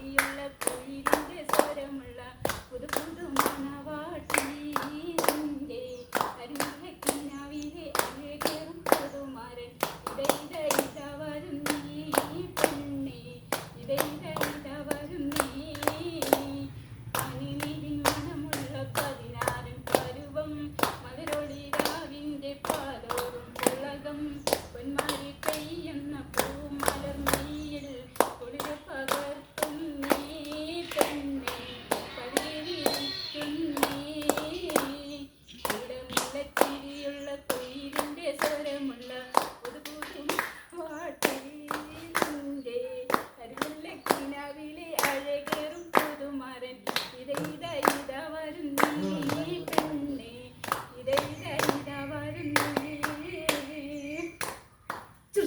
കുയിലുള്ള കുയിലിന്റെ സ്വരം കൊയ്തിന്റെ സ്വരമുള്ള